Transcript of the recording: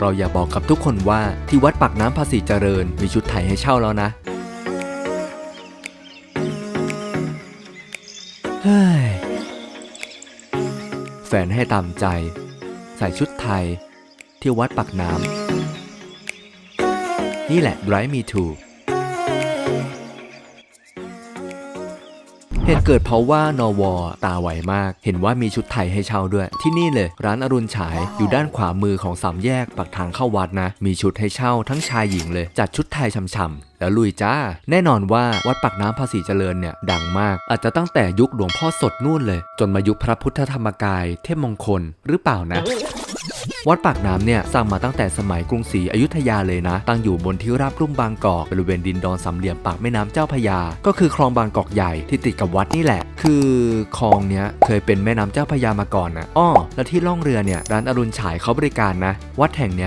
เราอย่าบอกกับทุกคนว่าที่วัดปากน้ำภาษีเจริญมีชุดไทยให้เช่าแล้วนะเฮ้ยแฟนให้ตามใจ ใส่ชุดไทย ที่วัดปากน้ำนี่แหละ Drive Me To เหตุเกิดเพราะว่านอวอตาไหวมาก เห็นว่ามีชุดไทยให้เช่าด้วย ที่นี่เลย ร้านอรุณฉายอยู่ด้านขวามือของสามแยกปากทางเข้าวัดนะ มีชุดให้เช่าทั้งชายหญิงเลย จัดชุดไทยช่ำๆแล้วลุยจ้า แน่นอนว่าวัดปากน้ำภาษีเจริญเนี่ย ดังมาก อาจจะตั้งแต่ยุคหลวงพ่อสดนู่นเลย จนมายุคพระพุทธธรรมกาย เทพมงคลหรือเปล่านะ วัดปากน้ำเนี่ยสร้างมาตั้งแต่สมัยกรุงศรีอยุธยาเลยนะ ตั้งอยู่บนที่ราบลุ่มบางกอกบริเวณดินดอนสามเหลี่ยมปากแม่น้ำเจ้าพยา ก็คือคลองบางกอกใหญ่ที่ติดกับวัดนี่แหละ คือคลองเนี้ยเคยเป็นแม่น้ำเจ้าพยามาก่อนนะอ้อแล้วที่ล่องเรือเนี่ยร้านอรุณฉายเขาบริการนะ วัดแห่งเนี้ย